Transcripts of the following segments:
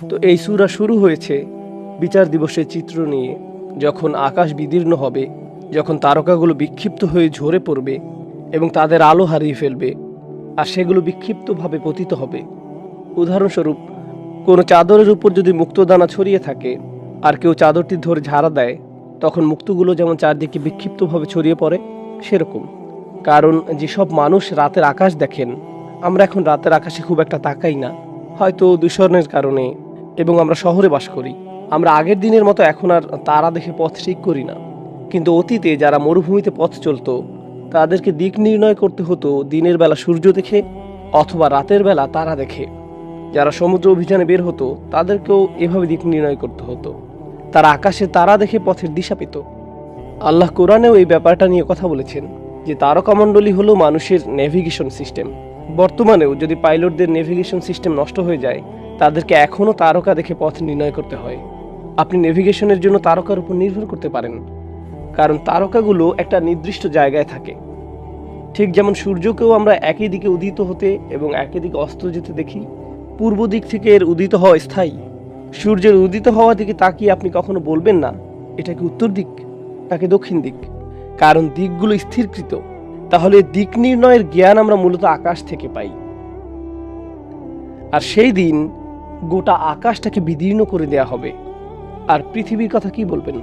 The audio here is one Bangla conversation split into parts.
তো এই সুরা শুরু হয়েছে বিচার দিবসের চিত্র নিয়ে। যখন আকাশ বিদীর্ণ হবে, যখন তারকাগুলো বিক্ষিপ্ত হয়ে ঝরে পড়বে এবং তাদের আলো হারিয়ে ফেলবে, আর সেগুলো বিক্ষিপ্তভাবে পতিত হবে। উদাহরণস্বরূপ, কোনো চাদরের উপর যদি মুক্তদানা ছড়িয়ে থাকে, আর কেউ চাদরটি ধরে ঝাড়া দেয়, তখন মুক্তগুলো যেমন চারদিকে বিক্ষিপ্তভাবে ছড়িয়ে পড়ে, সেরকম। কারণ যেসব মানুষ রাতের আকাশ দেখেন, আমরা এখন রাতের আকাশে খুব একটা তাকাই না। হয়তো দূষণের কারণে এবং আমরা শহরে বাস করি। আমরা আগের দিনের মতো এখন আর তারা দেখে পথ ঠিক করি না। কিন্তু অতীতে যারা মরুভূমিতে পথ চলত, তাদেরকে দিক নির্ণয় করতে হতো দিনের বেলা সূর্য দেখে অথবা রাতের বেলা তারা দেখে। যারা সমুদ্র অভিযানে বের হতো, তাদেরকেও এভাবে দিক নির্ণয় করতে হতো। তারা আকাশে তারা দেখে পথের দিশা পেত। আল্লাহ কোরআনেও এই ব্যাপারটা নিয়ে কথা বলেছেন যে তারকামণ্ডলী হলো মানুষের নেভিগেশন সিস্টেম বর্তমানেও যদি পাইলটদের নেভিগেশন সিস্টেম নষ্ট হয়ে যায় তাদেরকে এখনও তারকা দেখে পথ নির্ণয় করতে হয়। আপনি নেভিগেশনের জন্য তারকার উপর নির্ভর করতে পারেন, কারণ তারকাগুলো একটা নির্দিষ্ট জায়গায় থাকে। ঠিক যেমন সূর্যকেও আমরা একই দিকে উদিত হতে এবং একই দিকে অস্ত যেতে দেখি, পূর্ব দিক থেকে এর উদিত হওয়া স্থায়ী। সূর্যের উদিত হওয়া দিকে তাকিয়ে আপনি কখনো বলবেন না, এটা কি উত্তর দিক নাকি দক্ষিণ দিক? কারণ দিকগুলো স্থিরকৃত। তাহলে দিক নির্ণয়ের জ্ঞান আমরা মূলত আকাশ থেকে পাই। আর সেই দিন গোটা আকাশটাকে বিদীর্ণ করে দেয়া হবে। আর পৃথিবীর কথা কি বলবেন?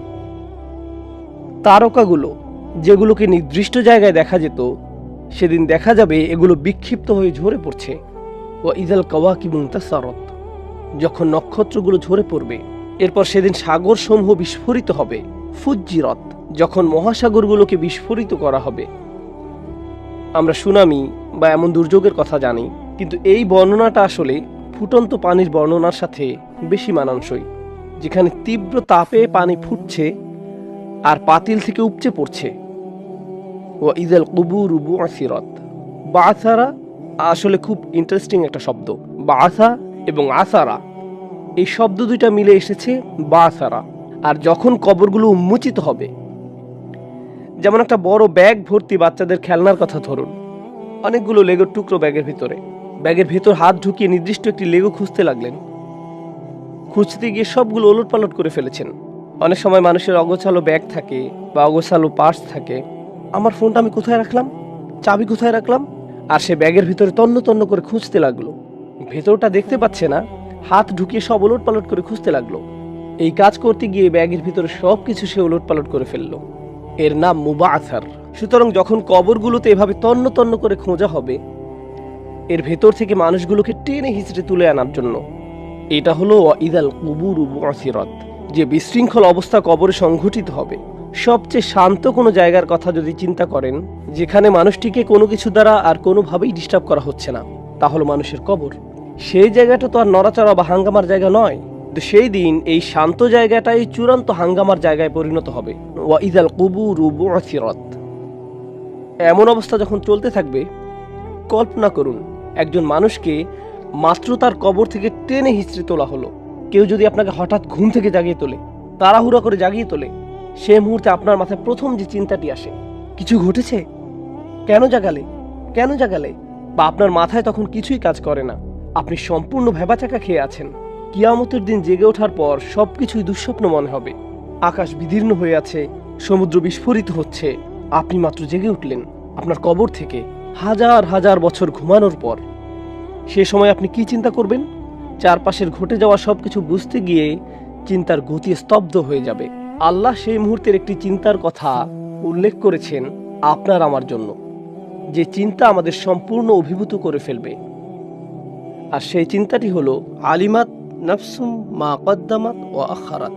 তারকাগুলো যেগুলোকে নির্দিষ্ট জায়গায় দেখা যেত, সেদিন দেখা যাবে এগুলো বিক্ষিপ্ত হয়ে ঝরে পড়ছে। ও ইদাল কাওয়া কি মুন্তাসারত, যখন নক্ষত্রগুলো ঝরে পড়বে, এরপর সেদিন সাগর সমূহ বিস্ফোরিত হবে। ফুজ্জিরত, যখন মহাসাগরগুলোকে বিস্ফোরিত করা হবে। আমরা সুনামি বা এমন দুর্যোগের কথা জানি, কিন্তু এই বর্ণনাটা আসলে ফুটন্ত পানির বর্ণনার সাথে বেশি মানানসই, যেখানে তীব্র তাপে পানি ফুটছে আর পাতিল থেকে উপচে পড়ছে। ও ইদাল কুবুর উবু আসিরত বাসারা আসলে খুব ইন্টারেস্টিং একটা শব্দ। বা বাসা এবং আসারা, এই শব্দ দুইটা মিলে এসেছে বাসারা আর যখন কবরগুলো উন্মোচিত হবে, যেমন একটা বড় ব্যাগ ভর্তি বাচ্চাদের খেলনার কথা ধরুন, অনেকগুলো লেগোর টুকরো ব্যাগের ভিতরে। ব্যাগের ভেতর হাত ঢুকিয়ে নির্দিষ্ট একটি লেগো খুঁজতে লাগলেন। খুঁজতে গিয়ে সবগুলো ওলট পালট করে ফেলেছেন। অনেক সময় মানুষের অগোছালো ব্যাগ থাকে বা অগোছালো পার্স থাকে। আমার ফোনটা আমি কোথায় রাখলাম? চাবি কোথায় রাখলাম? আর সে ব্যাগের ভিতরে তন্ন তন্ন করে খুঁজতে লাগল। ভেতরটা দেখতে পাচ্ছে না, হাত ঢুকিয়ে সব ওলট পালট করে খুঁজতে লাগল। এই কাজ করতে গিয়ে ব্যাগের ভিতরে সব কিছু সে ওলট পালট করে ফেলল। এর নাম মুবাআসার। সুতরাং যখন কবরগুলোতে এভাবে তন্ন তন্ন করে খোঁজা হবে এর ভেতর থেকে মানুষগুলোকে টেনে হিচড়ে তুলে আনার জন্য। এটা হলো ইদাল কুবুর আসিরত যে বিশৃঙ্খল অবস্থা কবরে সংঘটিত হবে। সবচেয়ে শান্ত কোনো জায়গার কথা যদি চিন্তা করেন, যেখানে মানুষটিকে কোনো কিছু দ্বারা আর কোনোভাবেই ডিস্টার্ব করা হচ্ছে না, তা হলো মানুষের কবর। সেই জায়গাটা তো আর নড়াচড়া বা হাঙ্গামার জায়গা নয়। কিন্তু সেই দিন এই শান্ত জায়গাটাই চূড়ান্ত হাঙ্গামার জায়গায় পরিণত হবে ওয়া ইদাল কুবুর আসিরত এমন অবস্থা যখন চলতে থাকবে, কল্পনা করুন একজন মানুষকে মাত্র তার কবর থেকে টেনে হিচড়ে তোলা হলো। কেউ যদি আপনাকে হঠাৎ ঘুম থেকে জাগিয়ে তোলে, তাড়াহুড়া করে জাগিয়ে তোলে, সে মুহূর্তে আপনার মাথায় প্রথম যে চিন্তাটি আসে, কিছু ঘটেছে? কেন জাগালে? কেন জাগালে? বা আপনার মাথায় তখন কিছুই কাজ করে না। আপনি সম্পূর্ণ ভেবাচাকা খেয়ে আছেন। কিয়ামতের দিন জেগে ওঠার পর সবকিছুই দুঃস্বপ্ন মনে হবে। আকাশ বিদীর্ণ হয়ে আছে, সমুদ্র বিস্ফোরিত হচ্ছে। আপনি মাত্র জেগে উঠলেন, আপনার কবর থেকে। হাজার হাজার বছর ঘুমানোর পর, সে সময় আপনি কি চিন্তা করবেন? চারপাশের ঘটে যাওয়া সবকিছু বুঝতে গিয়ে চিন্তার গতি স্তব্ধ হয়ে যাবে। আল্লাহ সেই মুহূর্তের একটি চিন্তার কথা উল্লেখ করেছেন আপনার আমার জন্য, যে চিন্তা আমাদের সম্পূর্ণ অভিভূত করে ফেলবে। আর সেই চিন্তাটি হলো, আলিমাত নফসুম মা কদ্দামাত ও আখারাত।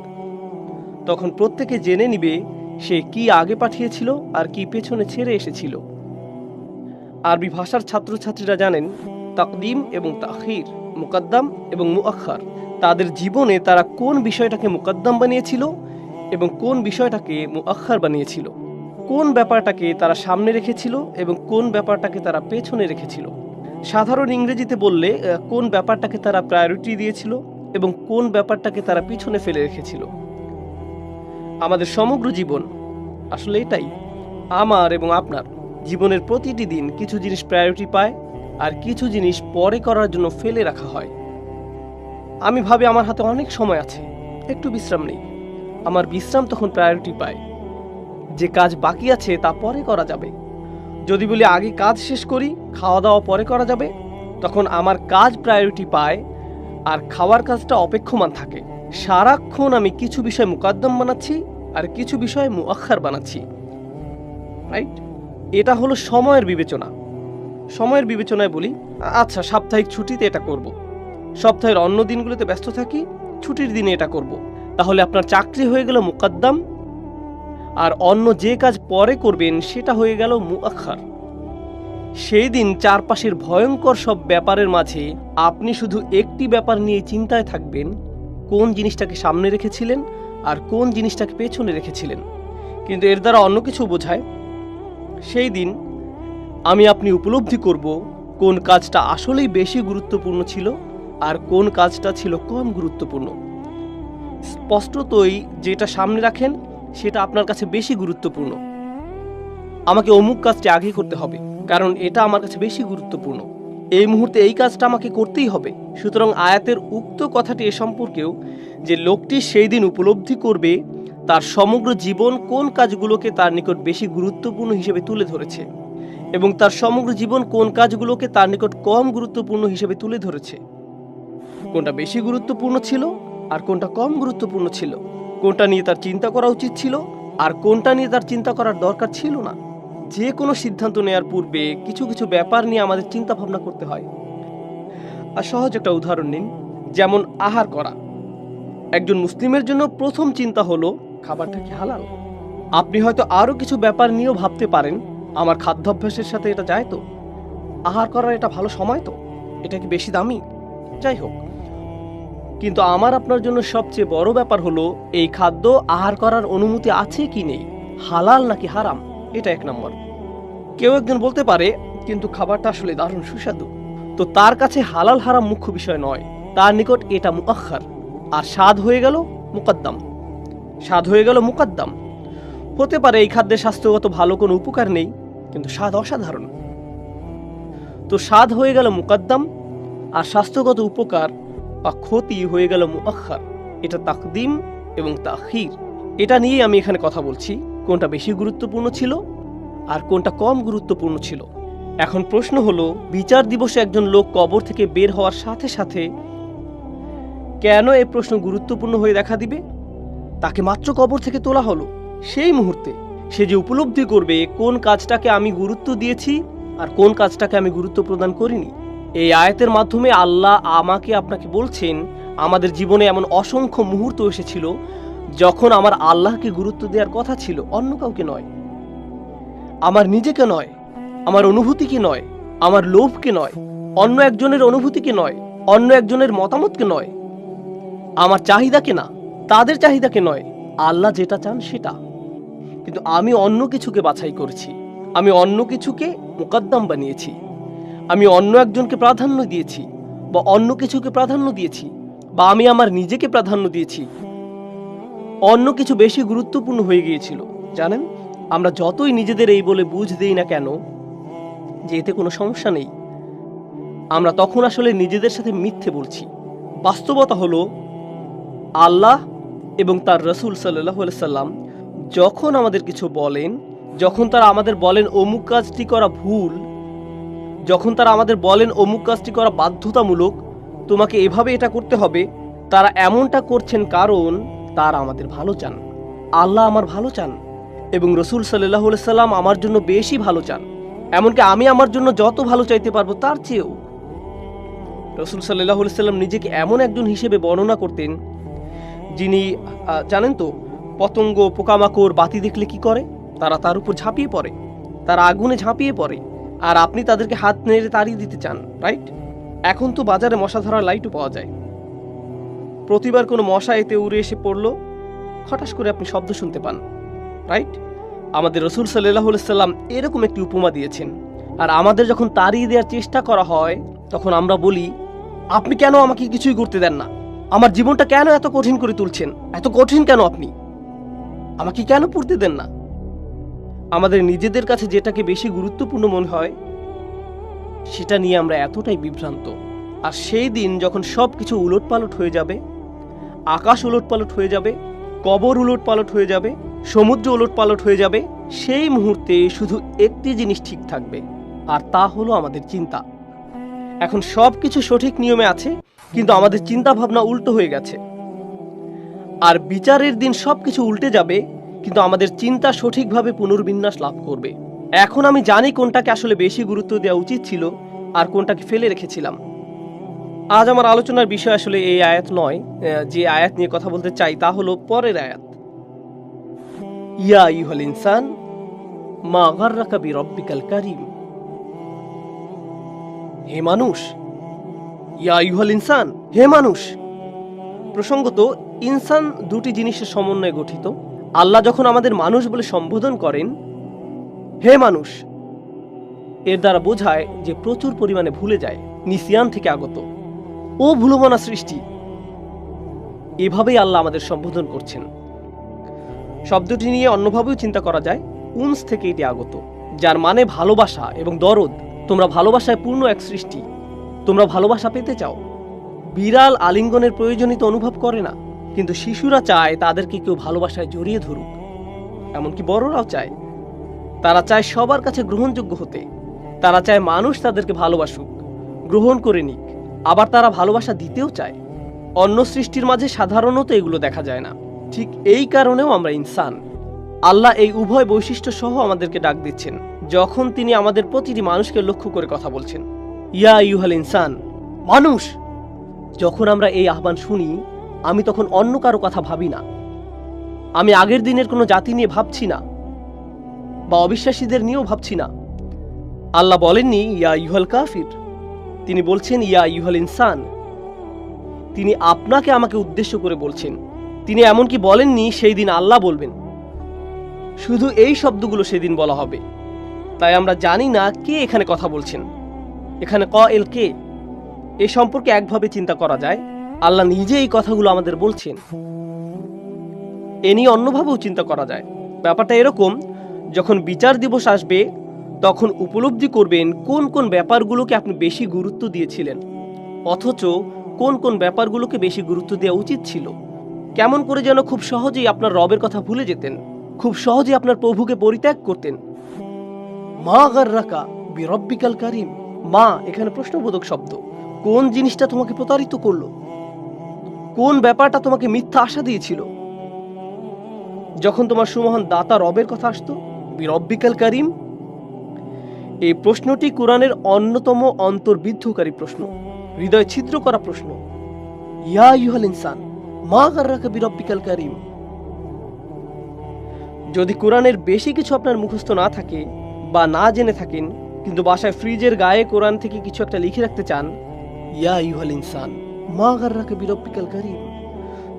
তখন প্রত্যেকে জেনে নিবে সে কি আগে পাঠিয়েছিল আর কি পেছনে ছেড়ে এসেছিল। আরবি ভাষার ছাত্রছাত্রীরা জানেন, তাকদিম এবং তাখির, মুকদ্দাম এবং মুআখার তাদের জীবনে তারা কোন বিষয়টাকে মুকদ্দাম বানিয়েছিল এবং কোন বিষয়টাকে মুআখার বানিয়েছিল? কোন ব্যাপারটাকে তারা সামনে রেখেছিল এবং কোন ব্যাপারটাকে তারা পেছনে রেখেছিল? সাধারণ ইংরেজিতে বললে কোন ব্যাপারটাকে তারা প্রায়োরিটি দিয়েছিল এবং কোন ব্যাপারটাকে তারা পিছনে ফেলে রেখেছিল? আমাদের সমগ্র জীবন আসলে এটাই। আমার এবং আপনার। জীবনের প্রতিটি দিন কিছু জিনিস প্রায়োরিটি পায় আর কিছু জিনিস পরে করার জন্য ফেলে রাখা হয়। আমি ভাবি আমার হাতে অনেক সময় আছে, একটু বিশ্রাম নেই। আমার বিশ্রাম তখন প্রায়োরিটি পায়। যে কাজ বাকি আছে তা পরে করা যাবে। যদি বলি আগে কাজ শেষ করি খাওয়া দাওয়া পরে করা যাবে, তখন আমার কাজ প্রায়োরিটি পায় আর খাওয়ার কাজটা অপেক্ষমান থাকে। সারাক্ষণ আমি কিছু বিষয় মুকাদ্দম বানাচ্ছি আর কিছু বিষয় মুআখার বানাচ্ছি। রাইট এটা হলো সময়ের বিবেচনা সময়ের বিবেচনায় বলি আচ্ছা সাপ্তাহিক ছুটিতে এটা করব। সপ্তাহের অন্য দিনগুলোতে ব্যস্ত থাকি, ছুটির দিনে এটা করব। তাহলে আপনার চাকরি হয়ে গেল মুকাদ্দাম, আর অন্য যে কাজ পরে করবেন সেটা হয়ে গেল মুআখার সেই দিন চারপাশের ভয়ঙ্কর সব ব্যাপারের মাঝে আপনি শুধু একটি ব্যাপার নিয়ে চিন্তায় থাকবেন, কোন জিনিসটাকে সামনে রেখেছিলেন আর কোন জিনিসটাকে পেছনে রেখেছিলেন কিন্তু এর দ্বারা অন্য কিছু বোঝায় সেই দিন আমি আপনি উপলব্ধি করব কোন কাজটা আসলেই বেশি গুরুত্বপূর্ণ ছিল আর কোন কাজটা ছিল কম গুরুত্বপূর্ণ। স্পষ্টতই যেটা সামনে রাখেন, সেটা আপনার কাছে বেশি গুরুত্বপূর্ণ। আমাকে অমুক কাজটি আগে করতে হবে, কারণ এটা আমার কাছে বেশি গুরুত্বপূর্ণ। এই মুহূর্তে এই কাজটা আমাকে করতেই হবে। সুতরাং আয়াতের উক্ত কথাটি এ সম্পর্কেও যে লোকটি সেই দিন উপলব্ধি করবে তার সমগ্র জীবন কোন কাজগুলোকে তার নিকট বেশি গুরুত্বপূর্ণ হিসেবে তুলে ধরেছে? এবং তার সমগ্র জীবন কোন কাজগুলোকে তার নিকট কম গুরুত্বপূর্ণ হিসেবে তুলে ধরেছে? কোনটা বেশি গুরুত্বপূর্ণ ছিল আর কোনটা কম গুরুত্বপূর্ণ ছিল? কোনটা নিয়ে তার চিন্তা করা উচিত ছিল আর কোনটা নিয়ে তার চিন্তা করার দরকার ছিল না? যে কোনো সিদ্ধান্ত নেওয়ার পূর্বে কিছু কিছু ব্যাপার নিয়ে আমাদের চিন্তা ভাবনা করতে হয়। আর সহজ একটা উদাহরণ নিন, যেমন আহার করা। একজন মুসলিমের জন্য প্রথম চিন্তা হলো খাবারটা কি হালাল? আপনি হয়তো আরও কিছু ব্যাপার নিয়েও ভাবতে পারেন, আমার খাদ্যাভ্যাসের সাথে এটা যায় তো? আহার করার এটা ভালো সময় তো? এটা কি বেশি দামি? যাই হোক। কিন্তু আমার আপনার জন্য সবচেয়ে বড় ব্যাপার হলো, এই খাদ্য আহার করার অনুমতি আছে কি নেই? হালাল নাকি হারাম? এটা এক নম্বর। কেউ একজন বলতে পারে, কিন্তু খাবারটা আসলে দারুণ সুস্বাদু। তো তার কাছে হালাল হারাম মুখ্য বিষয় নয়। তার নিকট এটা মুআখার আর স্বাদ হয়ে গেল মুকদ্দাম। স্বাদ হয়ে গেল মুকদ্দাম। হতে পারে এই খাদ্যের স্বাস্থ্যগত ভালো কোনো উপকার নেই, কিন্তু স্বাদ অসাধারণ। তো স্বাদ হয়ে গেল মুকদ্দাম, আর স্বাস্থ্যগত উপকার বা ক্ষতি হয়ে গেল মুআখার এটা তাকদিম এবং তাখির। এটা নিয়ে আমি এখানে কথা বলছি, কোনটা বেশি গুরুত্বপূর্ণ ছিল আর কোনটা কম গুরুত্বপূর্ণ ছিল। এখন প্রশ্ন হলো, বিচার দিবসে একজন লোক কবর থেকে বের হওয়ার সাথে সাথে কেন এ প্রশ্ন গুরুত্বপূর্ণ হয়ে দেখা দিবে? তাকে মাত্র কবর থেকে তোলা হলো। সেই মুহূর্তে সে যে উপলব্ধি করবে কোন কাজটাকে আমি গুরুত্ব দিয়েছি আর কোন কাজটাকে আমি গুরুত্ব প্রদান করিনি, এই আয়াতের মাধ্যমে আল্লাহ আমাকে আপনাকে বলছেন, আমাদের জীবনে এমন অসংখ্য মুহূর্ত এসেছিল যখন আমার আল্লাহকে গুরুত্ব দেওয়ার কথা ছিল, অন্য কাউকে নয়। আমার নিজেকে নয়, আমার অনুভূতিকে নয়, আমার লোভকে নয়, অন্য একজনের অনুভূতিকে নয়, অন্য একজনের মতামতকে নয়। আমার চাহিদাকে না তাদের চাহিদাকে নয়? আল্লাহ যেটা চান সেটা। কিন্তু আমি অন্য কিছুকে বাছাই করেছি। আমি অন্য কিছুকে মোকদ্দম বানিয়েছি। আমি অন্য একজনকে প্রাধান্য দিয়েছি বা অন্য কিছুকে প্রাধান্য দিয়েছি বা আমি আমার নিজেকে প্রাধান্য দিয়েছি। অন্য কিছু বেশি গুরুত্বপূর্ণ হয়ে গিয়েছিল। জানেন, আমরা যতই নিজেদের এই বলে বুঝ দেই না কেন, যে এতে কোনো সমস্যা নেই। আমরা তখন আসলে নিজেদের সাথে মিথ্যে বলছি। বাস্তবতা হলো, আল্লাহ এবং তার রসুল সাল্লাহ সাল্লাম যখন আমাদের কিছু বলেন, যখন তারা আমাদের বলেন অমুক কাজটি করা ভুল, যখন তারা আমাদের বলেন অমুক কাজটি করা বাধ্যতামূলক, তোমাকে এভাবে এটা করতে হবে, তারা এমনটা করছেন কারণ তারা আমাদের ভালো চান। আল্লাহ আমার ভালো চান এবং রসুল সাল্লাহ সাল্লাম আমার জন্য বেশি ভালো চান। এমনকি আমি আমার জন্য যত ভালো চাইতে পারব তার চেয়েও। রসুল সাল্লাহ সাল্লাম নিজেকে এমন একজন হিসেবে বর্ণনা করতেন যিনি জানেন তো, পতঙ্গ পোকামাকড় বাতি দেখলে কি করে? তারা তার উপর ঝাঁপিয়ে পড়ে। তারা আগুনে ঝাঁপিয়ে পড়ে। আর আপনি তাদেরকে হাত নেড়ে তাড়িয়ে দিতে চান, রাইট? এখন তো বাজারে মশা ধরার লাইটও পাওয়া যায়। প্রতিবার কোনো মশা এতে উড়ে এসে পড়ল, হঠাৎ করে আপনি শব্দ শুনতে পান, রাইট? আমাদের রসুল সাল্লাহ সাল্লাম এরকম একটি উপমা দিয়েছেন। আর আমাদের যখন তাড়িয়ে দেওয়ার চেষ্টা করা হয়, তখন আমরা বলি, আপনি কেন আমাকে কিছুই করতে দেন না? আমার জীবনটা কেন এত কঠিন করে তুলছেন? এত কঠিন কেন আপনি? আমাকে কেন পড়তে দেন না? আমাদের নিজেদের কাছে যেটাকে বেশি গুরুত্বপূর্ণ মনে হয়, সেটা নিয়ে আমরা এতটাই বিভ্রান্ত। আর সেই দিন যখন সব কিছু উলটপালট হয়ে যাবে, আকাশ উলটপালট হয়ে যাবে, কবর উলটপালট হয়ে যাবে, সমুদ্র উলটপালট হয়ে যাবে, সেই মুহূর্তে শুধু একটি জিনিস ঠিক থাকবে, আর তা হলো আমাদের চিন্তা। এখন সব কিছু সঠিক নিয়মে আছে কিন্তু আমাদের চিন্তা ভাবনা উল্টো হয়ে গেছে। আর বিচারের দিন সব কিছু উল্টে যাবে, কিন্তু আমাদের চিন্তা সঠিকভাবে পুনর্বিন্যাস লাভ করবে। এখন আমি জানি কোনটাকে আসলে বেশি গুরুত্ব দেওয়া উচিত ছিল আর কোনটাকে ফেলে রেখেছিলাম। আজ আমার আলোচনার বিষয় আসলে এই আয়াত নয়। যে আয়াত নিয়ে কথা বলতে চাই তা হলো পরের আয়াত। ইয়া ইউহাল ইনসান, মা গাররাকা বিরব্বিকাল কারীম। হে মানুষ ইয়া ইউহাল ইনসান, হে মানুষ। প্রসঙ্গত, ইনসান দুটি জিনিসের সমন্বয়ে গঠিত। আল্লাহ যখন আমাদের মানুষ বলে সম্বোধন করেন, হে মানুষ, এর দ্বারা বোঝায় যে প্রচুর পরিমাণে ভুলে যায়, নিসিয়ান থেকে আগত। ও ভুলমনা সৃষ্টি। এভাবেই আল্লাহ আমাদের সম্বোধন করছেন। শব্দটি নিয়ে অন্যভাবেও চিন্তা করা যায়, উন্স থেকে এটি আগত, যার মানে ভালোবাসা এবং দরদ। তোমরা ভালোবাসায় পূর্ণ এক সৃষ্টি। তোমরা ভালোবাসা পেতে চাও। বিড়াল আলিঙ্গনের প্রয়োজনীয়তা অনুভব করে না, কিন্তু শিশুরা চায় তাদেরকে কেউ ভালোবাসায় জড়িয়ে ধরুক। এমনকি বড়রাও চায়। তারা চায় সবার কাছে গ্রহণযোগ্য হতে। তারা চায় মানুষ তাদেরকে ভালোবাসুক, গ্রহণ করে নিক। আবার তারা ভালোবাসা দিতেও চায়। অন্য সৃষ্টির মাঝে সাধারণত এগুলো দেখা যায় না। ঠিক এই কারণেও আমরা ইনসান। আল্লাহ এই উভয় বৈশিষ্ট্য সহ আমাদেরকে ডাক দিচ্ছেন, যখন তিনি আমাদের প্রতিটি মানুষকে লক্ষ্য করে কথা বলছেন। ইয়া ইউহাল ইনসান। মানুষ, যখন আমরা এই আহ্বান শুনি, আমি তখন অন্য কারও কথা ভাবি না। আমি আগের দিনের কোনো জাতি নিয়ে ভাবছি না, বা অবিশ্বাসীদের নিয়েও ভাবছি না। আল্লাহ বলেননি, ইয়া ইউহাল কাফির। তিনি বলছেন, ইয়া ইউহাল ইনসান। তিনি আপনাকে আমাকে উদ্দেশ্য করে বলছেন। তিনি এমনকি বলেননি, সেই দিন আল্লাহ বলবেন। শুধু এই শব্দগুলো সেদিন বলা হবে। তাই আমরা জানি না কে এখানে কথা বলছেন। এখানে ক এল কে? এ সম্পর্কে একভাবে চিন্তা করা যায়। আল্লাহ নিজে এই কথাগুলো আমাদের বলছেন। এ নিয়ে অন্যভাবেও চিন্তা করা যায়। ব্যাপারটা এরকম, যখন বিচার দিবস আসবে, তখন উপলব্ধি করবেন কোন কোন ব্যাপারগুলোকে আপনি বেশি গুরুত্ব দিয়েছিলেন। অথচ কোন কোন ব্যাপারগুলোকে বেশি গুরুত্ব দেওয়া উচিত ছিল। কেমন করে যেন খুব সহজেই আপনার রবের কথা ভুলে যেতেন। খুব সহজেই আপনার প্রভুকে পরিত্যাগ করতেন। মা গার্রাকা বিরব্বিকাল কারিম। মা, এখানে প্রশ্নবোধক শব্দ। কোন জিনিসটা তোমাকে প্রতারিত করল? কোন ব্যাপারটা তোমাকে মিথ্যা আশা দিয়েছিল? যখন তোমার সুমহান দাতা রবের কথা আসতো, বিরব্বিকাল কারিম, এই প্রশ্নটি কোরআনের অন্যতম অন্তর্বিদ্ধকারী প্রশ্ন। হৃদয় ছিদ্র করা প্রশ্ন। ইয়া ইউহাল ইনসান, মা গার্রাকা বিরব্বিকাল কারিম। যদি কোরআনের বেশি কিছু আপনার মুখস্থ না থাকে বা না জেনে থাকেন কিন্তু বাসায় ফ্রিজের গায়ে কোরআন থেকে কিছু একটা লিখে রাখতে চান? ইয়া ইউহাল ইনসান মা গার্রাকা বিরব্বিকাল কারিম।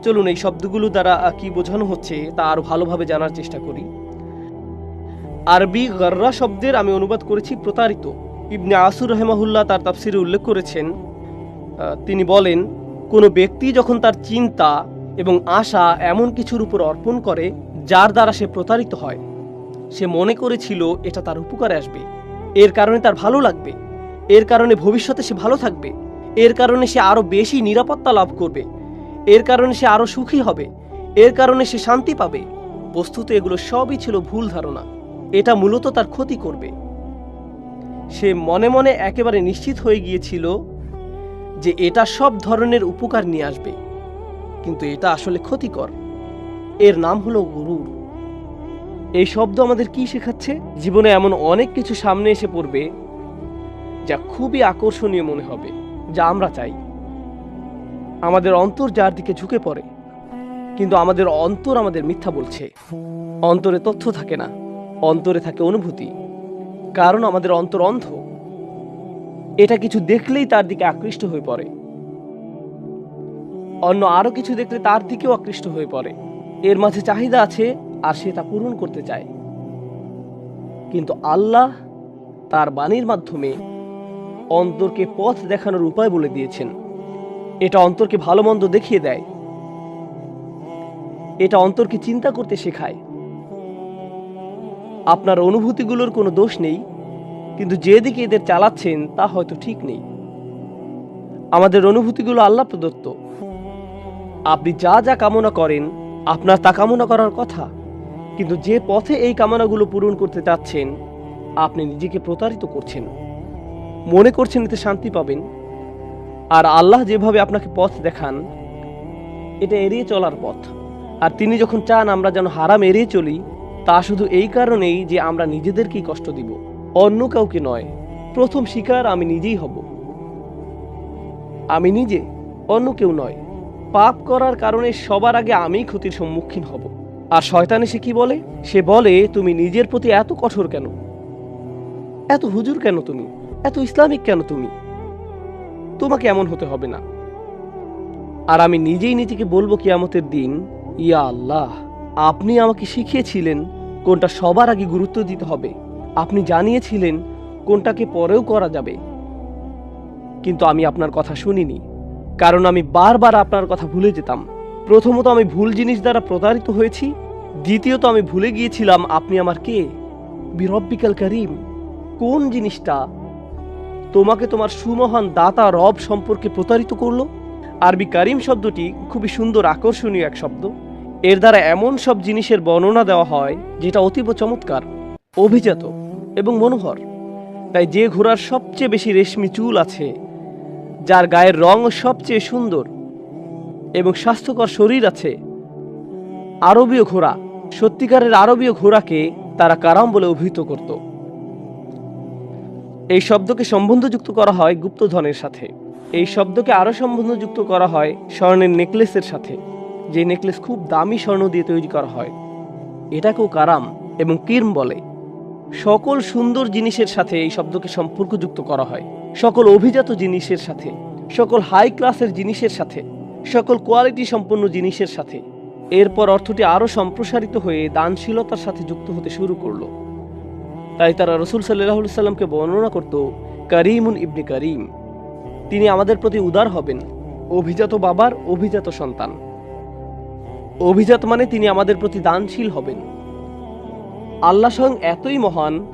চলুন এই শব্দগুলো দ্বারা কি বোঝানো হচ্ছে তা আরও ভালোভাবে জানার চেষ্টা করি। আরবি গর্রা শব্দের আমি অনুবাদ করেছি প্রতারিত। ইবনে আসুর রহেমাহুল্লাহ তার তাফসিরে উল্লেখ করেছেন তিনি বলেন কোনো ব্যক্তি যখন তার চিন্তা এবং আশা এমন কিছুর উপর অর্পণ করে যার দ্বারা সে প্রতারিত হয় সে মনে করেছিল এটা তার উপকারে আসবে। এর কারণে তার ভালো লাগবে। এর কারণে ভবিষ্যতে সে ভালো থাকবে। এর কারণে সে আরও বেশি নিরাপত্তা লাভ করবে। এর কারণে সে আরও সুখী হবে। এর কারণে সে শান্তি পাবে। বস্তুত এগুলো সবই ছিল ভুল ধারণা। এটা মূলত তার ক্ষতি করবে। সে মনে মনে একেবারে নিশ্চিত হয়ে গিয়েছিল যে এটা সব ধরনের উপকার নিয়ে আসবে। কিন্তু এটা আসলে ক্ষতিকর। এর নাম হলো গরুর। এই শব্দ আমাদের কি শেখাচ্ছে? জীবনে এমন অনেক কিছু সামনে এসে পড়বে যা খুবই আকর্ষণীয় মনে হবে, যা আমরা চাই। আমাদের অন্তর যার দিকে ঝুঁকে পড়ে, কিন্তু আমাদের অন্তর আমাদের মিথ্যা বলছে। অন্তরে তথ্য থাকে না, অন্তরে থাকে অনুভূতি, কারণ আমাদের অন্তর অন্ধ। এটা কিছু দেখলেই তার দিকে আকৃষ্ট হয়ে পড়ে। অন্য আরও কিছু দেখলে তার দিকেও আকৃষ্ট হয়ে পড়ে। এর মাঝে চাহিদা আছে আর সে তা পূরণ করতে চায়। কিন্তু আল্লাহ তার বাণীর মাধ্যমে অন্তরকে পথ দেখানোর উপায় বলে দিয়েছেন। এটা অন্তরকে ভালো মন্দ দেখিয়ে দেয়। এটা অন্তরকে চিন্তা করতে শেখায়। আপনার অনুভূতিগুলোর কোনো দোষ নেই, কিন্তু যেদিকে এদের চালাচ্ছেন তা হয়তো ঠিক নেই। আমাদের অনুভূতিগুলো আল্লাহ প্রদত্ত। আপনি যা যা কামনা করেন, আপনার তা কামনা করার কথা। কিন্তু যে পথে এই কামনাগুলো পূরণ করতে চাচ্ছেন, আপনি নিজেকে প্রতারিত করছেন। মনে করছেন এতে শান্তি পাবেন। আর আল্লাহ যেভাবে আপনাকে পথ দেখান, এটা এড়িয়ে চলার পথ। আর তিনি যখন চান আমরা যেন হারাম এড়িয়ে চলি, তা শুধু এই কারণেই যে আমরা নিজেদেরকেই কষ্ট দিব, অন্য কাউকে নয়, প্রথম শিকার আমি নিজেই হব। আমি নিজে, অন্য কেউ নয়। পাপ করার কারণে সবার আগে আমিই ক্ষতির সম্মুখীন হব। আর শয়তান এসে কি বলে? সে বলে, তুমি নিজের প্রতি এত কঠোর কেন? এত হুজুর কেন তুমি? এত ইসলামিক কেন তুমি? তোমাকে এমন হতে হবে না। আর আমি নিজেই নিজেকে বলব কিয়ামতের দিন, ইয়া আল্লাহ, আপনি আমাকে শিখিয়েছিলেন কোনটা সবার আগে গুরুত্ব দিতে হবে। আপনি জানিয়েছিলেন কোনটাকে পরেও করা যাবে। কিন্তু আমি আপনার কথা শুনিনি, কারণ আমি বারবার আপনার কথা ভুলে যেতাম। প্রথমত আমি ভুল জিনিস দ্বারা প্রতারিত হয়েছি, দ্বিতীয়ত আমি ভুলে গিয়েছিলাম আপনি আমার কে? বিরব্বিকাল করিম, কোন জিনিসটা তোমাকে তোমার সুমহান দাতা রব সম্পর্কে প্রতারিত করল? আরবি কারিম শব্দটি খুবই সুন্দর, আকর্ষণীয় এক শব্দ। এর দ্বারা এমন সব জিনিসের বর্ণনা দেওয়া হয়, যেটা অতীব চমৎকার, অভিজাত এবং মনোহর। তাই যে ঘোড়ার সবচেয়ে বেশি রেশমি চুল আছে, যার গায়ের রং সবচেয়ে সুন্দর এবং স্বাস্থ্যকর শরীর আছে। আরবীয় ঘোড়া, সত্যিকারের আরবীয় ঘোড়াকে তারা কারাম বলে অভিহিত করত। এই শব্দকে সম্বন্ধযুক্ত করা হয় গুপ্তধনের সাথে। এই শব্দকে আরও সম্বন্ধযুক্ত করা হয় স্বর্ণের নেকলেসের সাথে, যে নেকলেস খুব দামি স্বর্ণ দিয়ে তৈরি করা হয়। এটাকেও কারাম এবং কির্ম বলে। সকল সুন্দর জিনিসের সাথে এই শব্দকে সম্পর্কযুক্ত করা হয়। সকল অভিজাত জিনিসের সাথে, সকল হাই ক্লাসের জিনিসের সাথে। সকল কোয়ালিটি সম্পন্ন জিনিসের সাথে। এরপর অর্থটি আরও সম্প্রসারিত হয়ে দানশীলতার সাথে যুক্ত হতে শুরু করল। তাই তারা রসুল সাল্লাহ সাল্লামকে বর্ণনা করত, করিমুন ইবনে করিম। তিনি আমাদের প্রতি উদার হবেন, অভিজাত বাবার অভিজাত সন্তান। অভিজাত মানে তিনি আমাদের প্রতি দানশীল হবেন। আল্লাহ স্বয়ং এতই মহান,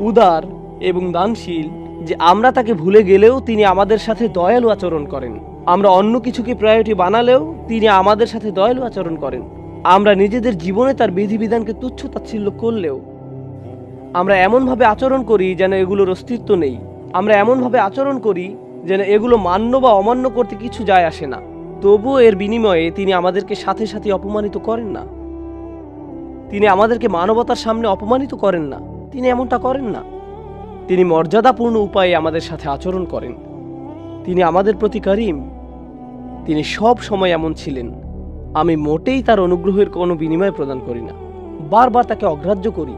উদার এবং দানশীল যে আমরা তাকে ভুলে গেলেও তিনি আমাদের সাথে দয়ালু আচরণ করেন। আমরা অন্য কিছুকে প্রায়োরিটি বানালেও তিনি আমাদের সাথে দয়ালু আচরণ করেন। আমরা নিজেদের জীবনে তার বিধিবিধানকে তুচ্ছ তাচ্ছিল্য করলেও আমরা এমনভাবে আচরণ করি যেন এগুলোর অস্তিত্ব নেই। আমরা এমনভাবে আচরণ করি যেন এগুলো মান্য বা অমান্য করতে কিছু যায় আসে না। তবুও এর বিনিময়ে তিনি আমাদেরকে সাথে সাথে অপমানিত করেন না। তিনি আমাদেরকে মানবতার সামনে অপমানিত করেন না। তিনি এমনটা করেন না। তিনি মর্যাদাপূর্ণ উপায়ে আমাদের সাথে আচরণ করেন। তিনি আমাদের প্রতি করিম। তিনি সব সময় এমন ছিলেন। আমি মোটেই তার অনুগ্রহের কোনো বিনিময় প্রদান করি না। বারবার তাকে অগ্রাহ্য করি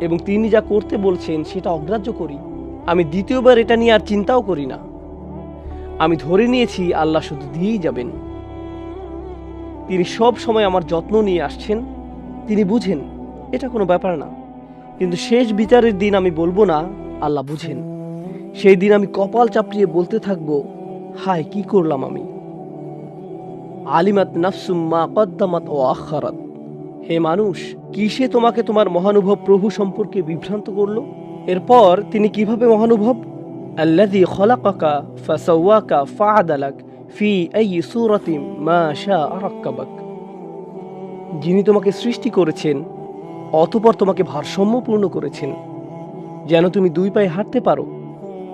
এবং তিনি যা করতে বলছেন সেটা অগ্রাহ্য করি। আমি দ্বিতীয়বার এটা নিয়ে আর চিন্তাও করি না। আমি ধরে নিয়েছি আল্লাহ শুধু দিয়েই যাবেন। তিনি সব সময় আমার যত্ন নিয়ে আসছেন। তিনি বুঝেন, এটা কোনো ব্যাপার না। কিন্তু শেষ বিচারের দিন আমি বলব না, আল্লাহ বুঝেন। সেই দিন আমি কপাল চাপড়িয়ে বলতে থাকব, হায়, কি করলাম আমি? আলিমাত নাফসুম মা কদ্দামাত ও আখারাত। হে মানুষ, কিসে তোমাকে তোমার মহানুভব প্রভু সম্পর্কে বিভ্রান্ত করল? এরপর তিনি কীভাবে মহানুভব? আল্লাযী খলাকাকা ফাসাওয়াকা ফাআদালাক ফি আই সূরাতিন মা শাআ রাক্কাবাক। যিনি তোমাকে সৃষ্টি করেছেন, অতপর তোমাকে ভারসাম্যপূর্ণ করেছেন। যেন তুমি দুই পায়ে হাঁটতে পারো,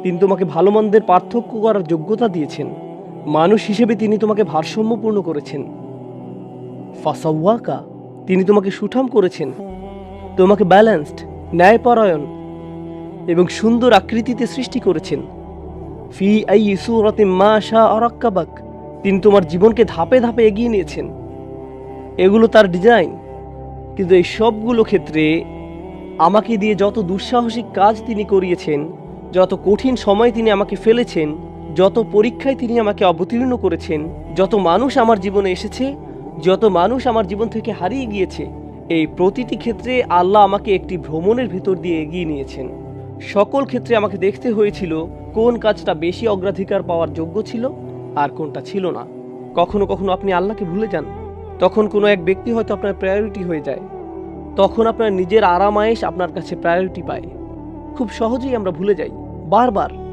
তিনি তোমাকে ভালো মন্দের পার্থক্য করার যোগ্যতা দিয়েছেন। মানুষ হিসেবে তিনি তোমাকে ভারসাম্যপূর্ণ করেছেন। ফাসাওয়াকা, তিনি তোমাকে সুঠাম করেছেন। তোমাকে ব্যালেন্সড ন্যায়পরায়ণ এবং সুন্দর আকৃতিতে সৃষ্টি করেছেন। ফি আই সুরতে মা শাহ অরাক্কাবাক তিনি তোমার জীবনকে ধাপে ধাপে এগিয়ে নিয়েছেন। এগুলো তার ডিজাইন কিন্তু এই সবগুলো ক্ষেত্রে আমাকে দিয়ে যত দুঃসাহসিক কাজ তিনি করিয়েছেন, যত কঠিন সময় তিনি আমাকে ফেলেছেন যত পরীক্ষায় তিনি আমাকে অবতীর্ণ করেছেন, যত মানুষ আমার জীবনে এসেছে, যত মানুষ আমার জীবন থেকে হারিয়ে গিয়েছে, এই প্রতিটি ক্ষেত্রে আল্লাহ আমাকে একটি ভ্রমণের ভিতর দিয়ে এগিয়ে নিয়েছেন। সকল ক্ষেত্রে আমাকে দেখতে হয়েছিল কোন কাজটা বেশি অগ্রাধিকার পাওয়ার যোগ্য ছিল আর কোনটা ছিল না। কখনো কখনো আপনি আল্লাহকে ভুলে যান। তখন কোনো এক ব্যক্তি হয়তো আপনার প্রায়োরিটি হয়ে যায়। তখন আপনার নিজের আরামায়েশ আপনার কাছে প্রায়োরিটি পায়। খুব সহজেই আমরা ভুলে যাই। বারবার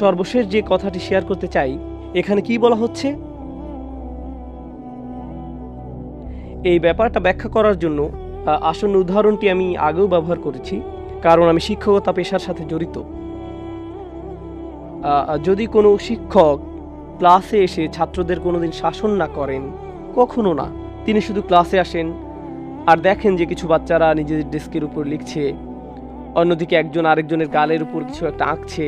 সর্বশেষ যে কথাটি শেয়ার করতে চাই, এখানে কি বলা হচ্ছে? এই ব্যাপারটা ব্যাখ্যা করার জন্য আসন্ন উদাহরণটি আমি আগেও ব্যবহার করেছি, কারণ আমি শিক্ষকতা পেশার সাথে জড়িত। যদি কোনো শিক্ষক ক্লাসে এসে ছাত্রদের কোনোদিন শাসন না করেন, কখনো না, তিনি শুধু ক্লাসে আসেন আর দেখেন যে কিছু বাচ্চারা নিজেদের ডেস্কের উপর লিখছে, অন্যদিকে একজন আরেকজনের গালের উপর কিছু একটা আঁকছে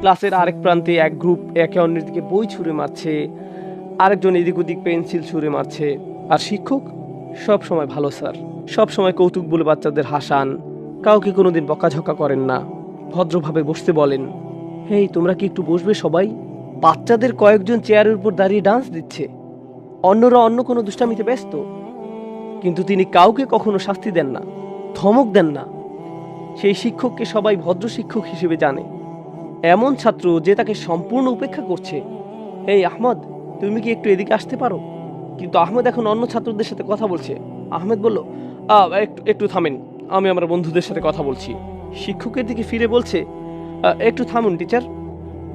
ক্লাসের আরেক প্রান্তে এক গ্রুপ একে অন্যের দিকে বই ছুঁড়ে মারছে। আরেকজন এদিক ওদিক পেন্সিল ছুঁড়ে মারছে। আর শিক্ষক, সব সময় ভালো, স্যার। সব সময় কৌতুক বলে বাচ্চাদের হাসান। কাউকে কোনোদিন বকাঝকা করেন না। ভদ্রভাবে বসতে বলেন, হেই, তোমরা কি একটু বসবে সবাই? বাচ্চাদের কয়েকজন চেয়ারের উপর দাঁড়িয়ে ডান্স দিচ্ছে। অন্যরা অন্য কোনো দুষ্টামিতে ব্যস্ত। কিন্তু তিনি কাউকে কখনো শাস্তি দেন না, ধমক দেন না। সেই শিক্ষককে সবাই ভদ্র শিক্ষক হিসেবে জানে। এমন ছাত্র যে তাকে সম্পূর্ণ উপেক্ষা করছে। এই আহমদ তুমি কি একটু এদিকে আসতে পারো? কিন্তু আহমেদ এখন অন্য ছাত্রদের সাথে কথা বলছে। আহমেদ বলল "আ, একটু একটু থামেন। আমি আমার বন্ধুদের সাথে কথা বলছি। শিক্ষকের দিকে ফিরে বলছে একটু থামুন টিচার।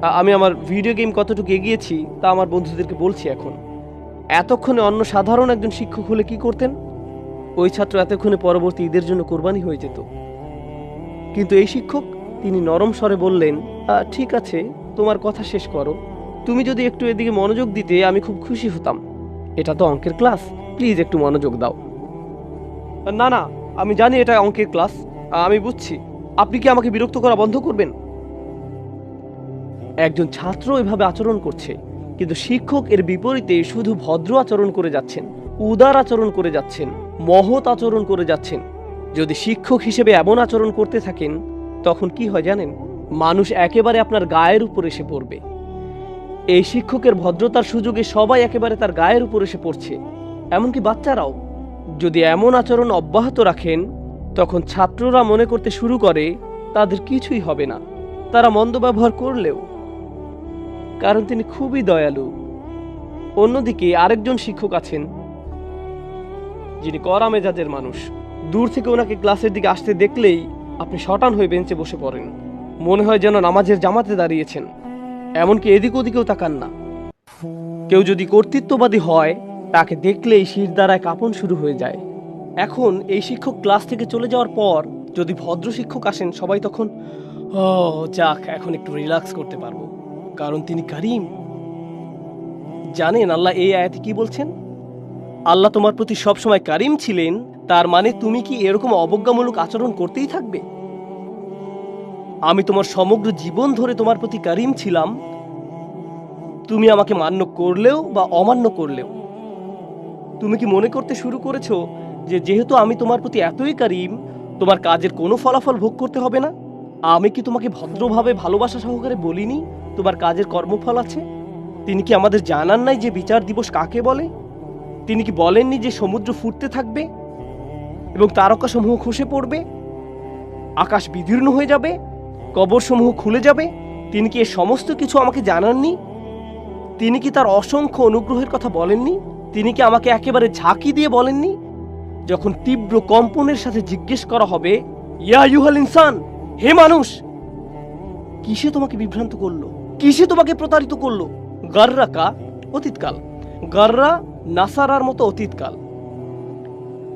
আমি আমার ভিডিও গেম কতটুকু এগিয়েছি তা আমার বন্ধুদেরকে বলছি এখন। এতক্ষণে অন্য সাধারণ একজন শিক্ষক হলে কি করতেন? ওই ছাত্র এতক্ষণে পরবর্তী ঈদের জন্য কোরবানি হয়ে যেত। কিন্তু এই শিক্ষক তিনি নরম স্বরে বললেন ঠিক আছে, তোমার কথা শেষ করো। তুমি যদি একটু এদিকে মনোযোগ দিতে, আমি খুব খুশি হতাম। এটা তো অঙ্কের ক্লাস, প্লিজ একটু মনোযোগ দাও। না না, আমি জানি এটা অঙ্কের ক্লাস আমি বুঝছি। আপনি কি আমাকে বিরক্ত করা বন্ধ করবেন? একজন ছাত্র এভাবে আচরণ করছে, কিন্তু শিক্ষক এর বিপরীতে শুধু ভদ্র আচরণ করে যাচ্ছেন, উদার আচরণ করে যাচ্ছেন, মহৎ আচরণ করে যাচ্ছেন। যদি শিক্ষক হিসেবে এমন আচরণ করতে থাকেন তখন কি হয় জানেন? মানুষ একেবারে আপনার গায়ের উপর এসে পড়বে। এই শিক্ষকের ভদ্রতার সুযোগে সবাই একেবারে তার গায়ের উপর এসে পড়ছে। এমনকি বাচ্চারাও। যদি এমন আচরণ অব্যাহত রাখেন, তখন ছাত্ররা মনে করতে শুরু করে, তাদের কিছুই হবে না। তারা মন্দ ব্যবহার করলেও। কারণ তিনি খুবই দয়ালু। অন্যদিকে আরেকজন শিক্ষক আছেন, যিনি কড়া মেজাজের মানুষ। দূর থেকে ওনাকে ক্লাসের দিকে আসতে দেখলেই আপনি শটান হয়ে বেঞ্চে বসে পড়েন। মনে হয় যেন নামাজের জামাতে দাঁড়িয়েছেন। এমনকি এদিক ওদিকেও তাকান না। কেউ যদি কর্তৃত্ববাদী হয়, তাকে দেখলেই শির দ্বারায় কাঁপন শুরু হয়ে যায়। এখন এই শিক্ষক ক্লাস থেকে চলে যাওয়ার পর যদি ভদ্র শিক্ষক আসেন সবাই তখন, ও, যাক, এখন একটু রিল্যাক্স করতে পারব। কারণ তিনি কারিম। জানেন আল্লাহ এই আয়াতে কি বলছেন? আল্লাহ তোমার প্রতি সবসময় কারিম ছিলেন, তার মানে তুমি কি এরকম অবজ্ঞামূলক আচরণ করতেই থাকবে? আমি তোমার সমগ্র জীবন ধরে তোমার প্রতি কারিম ছিলাম। তুমি আমাকে মান্য করলেও বা অমান্য করলেও। তুমি কি মনে করতে শুরু করেছ যে যেহেতু আমি তোমার প্রতি এতই কারিম, তোমার কাজের কোনো ফলাফল ভোগ করতে হবে না? আমি কি তোমাকে ভদ্রভাবে ভালোবাসা সহকারে বলিনি, তোমার কাজের কর্মফল আছে? তিনি কি আমাদের জানান নাই যে বিচার দিবস কাকে বলে? তিনি কি বলেননি যে সমুদ্র ফুটতে থাকবে? এবং তারকাসমূহ খসে পড়বে? আকাশ বিদীর্ণ হয়ে যাবে? কবরসমূহ খুলে যাবে? তিনি কি এ সমস্ত কিছু আমাকে জানাননি? তিনি কি তার অসংখ্য অনুগ্রহের কথা বলেননি? তিনি কি আমাকে একেবারে ঝাঁকি দিয়ে বলেননি? যখন তীব্র কম্পনের সাথে জিজ্ঞেস করা হবে, ইয়া ইউহাল ইনসান, হে মানুষ! কিসে তোমাকে বিভ্রান্ত করল? কিসে তোমাকে প্রতারিত করল? গাররা কা? অতীতকাল। গাররা নাসারার মতো অতীতকাল।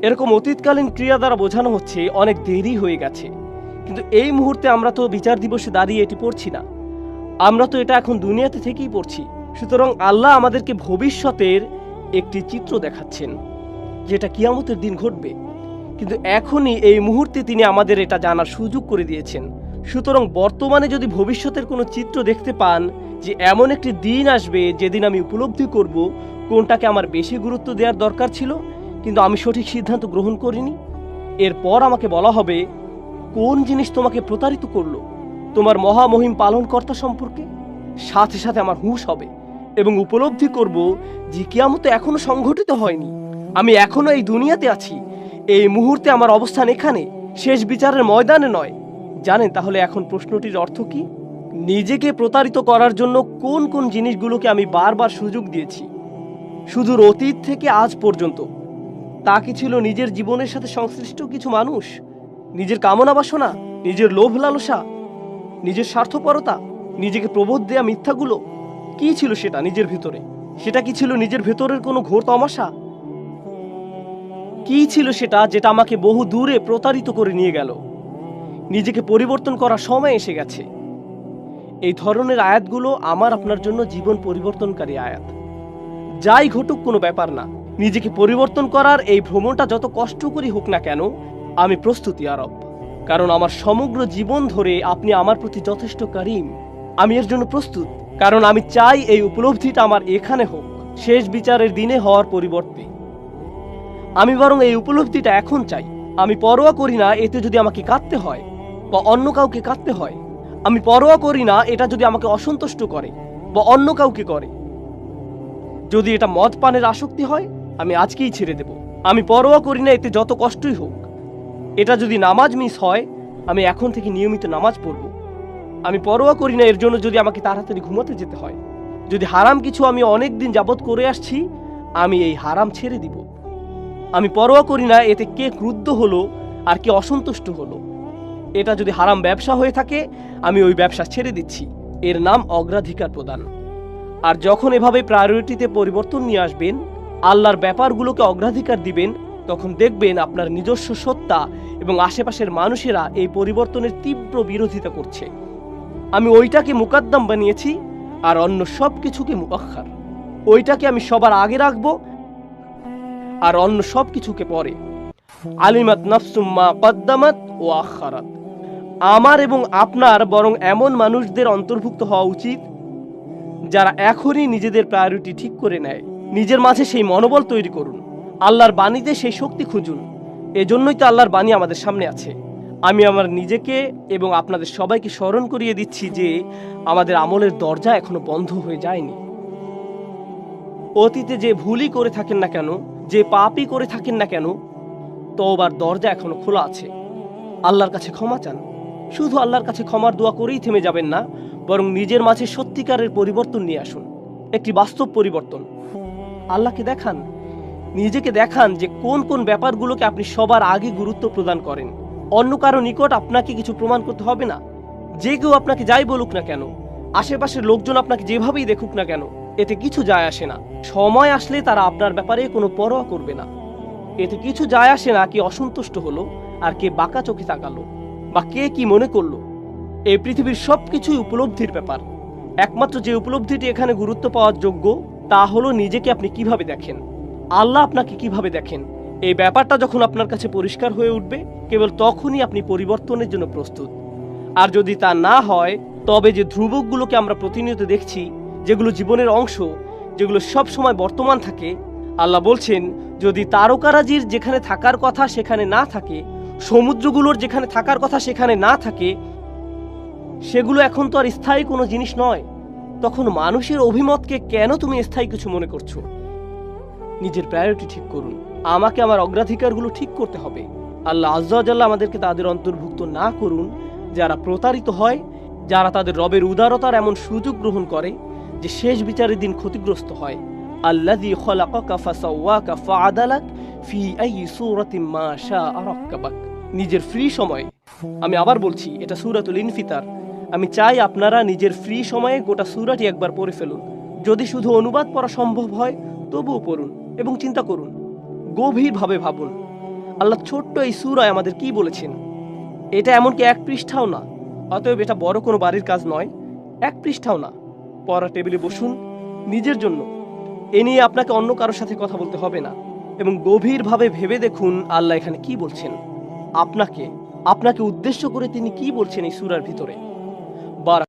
এরকম অতীতকালীন ক্রিয়া দ্বারা বোঝানো হচ্ছে অনেক দেরি হয়ে গেছে। কিন্তু এই মুহূর্তে আমরা তো বিচার দিবসে দাঁড়িয়ে এটি পড়ছি না। আমরা তো এটা এখন দুনিয়াতে থেকেই পড়ছি। সুতরাং আল্লাহ আমাদেরকে ভবিষ্যতের একটি চিত্র দেখাচ্ছেন, যেটা কিয়ামতের দিন ঘটবে। কিন্তু এখনই এই মুহূর্তে তিনি আমাদের এটা জানার সুযোগ করে দিয়েছেন। সুতরাং বর্তমানে যদি ভবিষ্যতের কোনো চিত্র দেখতে পান যে এমন একটি দিন আসবে যেদিন আমি উপলব্ধি করব কোনটাকে আমার বেশি গুরুত্ব দেওয়ার দরকার ছিল, কিন্তু আমি সঠিক সিদ্ধান্ত গ্রহণ করিনি। এরপর আমাকে বলা হবে, কোন জিনিস তোমাকে প্রতারিত করল? তোমার মহামহিম পালনকর্তা সম্পর্কে। সাথে সাথে আমার হুঁশ হবে এবং উপলব্ধি করব যে কিয়ামত এখনও সংঘটিত হয়নি। আমি এখনও এই দুনিয়াতে আছি। এই মুহূর্তে আমার অবস্থান এখানে। শেষ বিচারের ময়দানে নয়। জানেন তাহলে এখন প্রশ্নটির অর্থ কি? নিজেকে প্রতারিত করার জন্য কোন কোন জিনিসগুলোকে আমি বারবার সুযোগ দিয়েছি? শুধু অতীত থেকে আজ পর্যন্ত। তা কি ছিল নিজের জীবনের সাথে সংশ্লিষ্ট কিছু মানুষ? নিজের কামনা বাসনা, নিজের লোভ লালসা, নিজের স্বার্থপরতা, নিজেকে প্রবোধ দেয়া মিথ্যাগুলো? কি ছিল সেটা নিজের ভিতরে? সেটা কি ছিল নিজের ভেতরের কোনো ঘোর তমাশা? কি ছিল সেটা যেটা আমাকে বহু দূরে প্রতারিত করে নিয়ে গেল? নিজেকে পরিবর্তন করার সময় এসে গেছে। এই ধরনের আয়াতগুলো আমার আপনার জন্য জীবন পরিবর্তনকারী আয়াত। যাই ঘটুক কোনো ব্যাপার না। নিজেকে পরিবর্তন করার এই ভ্রমণটা যত কষ্টকরই হোক না কেন, আমি প্রস্তুতি আরব। কারণ আমার সমগ্র জীবন ধরে আপনি আমার প্রতি যথেষ্ট কারিম। আমি এর জন্য প্রস্তুত, কারণ আমি চাই এই উপলব্ধিটা আমার এখানে হোক, শেষ বিচারের দিনে হওয়ার পরিবর্তে। আমি বরং এই উপলব্ধিটা এখন চাই। আমি পরোয়া করি না, এতে যদি আমাকে কাঁদতে হয়, বা অন্য কাউকে কাঁদতে হয়। আমি পরোয়া করি না, এটা যদি আমাকে অসন্তুষ্ট করে, বা অন্য কাউকে করে। যদি এটা মদ পানের আসক্তি হয়, আমি আজকেই ছেড়ে দেব। আমি পরোয়া করি না, এতে যত কষ্টই হোক। এটা যদি নামাজ মিস হয়, আমি এখন থেকে নিয়মিত নামাজ পড়ব। আমি পরোয়া করি না, এর জন্য যদি আমাকে তাড়াতাড়ি ঘুমাতে যেতে হয়। যদি হারাম কিছু আমি অনেক দিন যাবৎ করে আসছি, আমি এই হারাম ছেড়ে দিব। আমি পরোয়া করি না, এতে কে ক্রুদ্ধ হলো আর কে অসন্তুষ্ট হলো। এটা যদি হারাম ব্যবসা হয়ে থাকে, আমি ওই ব্যবসা ছেড়ে দিচ্ছি। এর নাম অগ্রাধিকার প্রদান। আর যখন এভাবে প্রায়োরিটিতে পরিবর্তন নিয়ে আসবেন, আল্লাহর ব্যাপারগুলোকে অগ্রাধিকার দিবেন, তখন দেখবেন আপনার নিজস্ব সত্তা এবং আশেপাশের মানুষেরা এই পরিবর্তনের তীব্র বিরোধিতা করছে। আমি ওইটাকে মুকাদ্দাম বানিয়েছি আর অন্য সব কিছুকে মুআখার ওইটাকে আমি সবার আগে রাখব আর অন্য সব কিছুকে পরে। আলিমাত নাফসুম্মা কদ্দামাত ও আখারাত। আমার এবং আপনার বরং এমন মানুষদের অন্তর্ভুক্ত হওয়া উচিত যারা এখনই নিজেদের প্রায়োরিটি ঠিক করে নেয়, নিজের মাঝে সেই মনোবল তৈরি করুন। আল্লাহর বাণীতে সেই শক্তি খুঁজুন। এজন্যই তো আল্লাহর বাণী আমাদের সামনে আছে। আমি আমার নিজেকে এবং আপনাদের সবাইকে স্মরণ করিয়ে দিচ্ছি যে আমাদের আমলের দরজা এখনও বন্ধ হয়ে যায়নি। অতীতে যে ভুলই করে থাকেন না কেন, যে পাপই করে থাকেন না কেন, তওবার দরজা এখনও খোলা আছে। আল্লাহর কাছে ক্ষমা চান। শুধু আল্লাহর কাছে ক্ষমার দোয়া করেই থেমে যাবেন না বরং নিজের মাঝে সত্যিকারের পরিবর্তন নিয়ে আসুন। একটি বাস্তব পরিবর্তন। আল্লাহকে দেখান। নিজেকে দেখান যে কোন কোন ব্যাপারগুলোকে আপনি সবার আগে গুরুত্ব প্রদান করেন। অন্য কারও নিকট আপনাকে কিছু প্রমাণ করতে হবে না। যে কেউ আপনাকে যাই বলুক না কেন, আশেপাশের লোকজন আপনাকে যেভাবেই দেখুক না কেন, এতে কিছু যায় আসে না। সময় আসলে তারা আপনার ব্যাপারে কোনো পরোয়া করবে না। এতে কিছু যায় আসে না কে অসন্তুষ্ট হলো আর কে বাঁকা চোখে তাকালো বা কে কি মনে করল। এই পৃথিবীর সব কিছুই উপলব্ধির ব্যাপার। একমাত্র যে উপলব্ধিটি এখানে গুরুত্ব পাওয়ার যোগ্য, তা হলো নিজেকে আপনি কীভাবে দেখেন। আল্লাহ আপনাকে কীভাবে দেখেন? এই ব্যাপারটা যখন আপনার কাছে পরিষ্কার হয়ে উঠবে, কেবল তখনই আপনি পরিবর্তনের জন্য প্রস্তুত। আর যদি তা না হয়, তবে যে ধ্রুবকগুলোকে আমরা প্রতিনিয়ত দেখছি, যেগুলো জীবনের অংশ, যেগুলো সব সময় বর্তমান থাকে, আল্লাহ বলছেন, যদি তারকারাজির যেখানে থাকার কথা সেখানে না থাকে, সমুদ্রগুলোর যেখানে থাকার কথা সেখানে না থাকে সেগুলো এখন তো আর স্থায়ী কোনো জিনিস নয়। তখন মানুষের অভিমতকে কেন তুমি স্থায়ী কিছু মনে করছ? নিজের প্রায়োরিটি ঠিক করুন। আমাকে আমার অগ্রাধিকারগুলো ঠিক করতে হবে। আল্লাহ আজ্লাহ আমাদেরকে তাদের অন্তর্ভুক্ত না করুন, যারা প্রতারিত হয়, যারা তাদের রবের উদারতার এমন সুযোগ গ্রহণ করে যে শেষ বিচারের দিন ক্ষতিগ্রস্ত হয়। আল্লাযী খলাকাকা নিজের ফ্রি সময়। আমি আবার বলছি, এটা সূরাতুল ইনফিতার। আমি চাই আপনারা নিজের ফ্রি সময়ে গোটা সূরাটি একবার পড়ে ফেলুন। যদি শুধু অনুবাদ পড়া সম্ভব হয়, তবুও পড়ুন এবং চিন্তা করুন। গভীরভাবে ভাবুন। আল্লাহ ছোট্ট এই সুরায় আমাদের কি বলেছেন? এটা এমনকি এক পৃষ্ঠাও না। অতএব এটা বড় কোনো বাড়ির কাজ নয়। এক পৃষ্ঠাও না। পড়া টেবিলে বসুন নিজের জন্য। এ নিয়ে আপনাকে অন্য কারোর সাথে কথা বলতে হবে না এবং গভীরভাবে ভেবে দেখুন আল্লাহ এখানে কি বলছেন। আপনাকে আপনাকে উদ্দেশ্য করে তিনি কি বলছেন এই সুরার ভিতরে? বার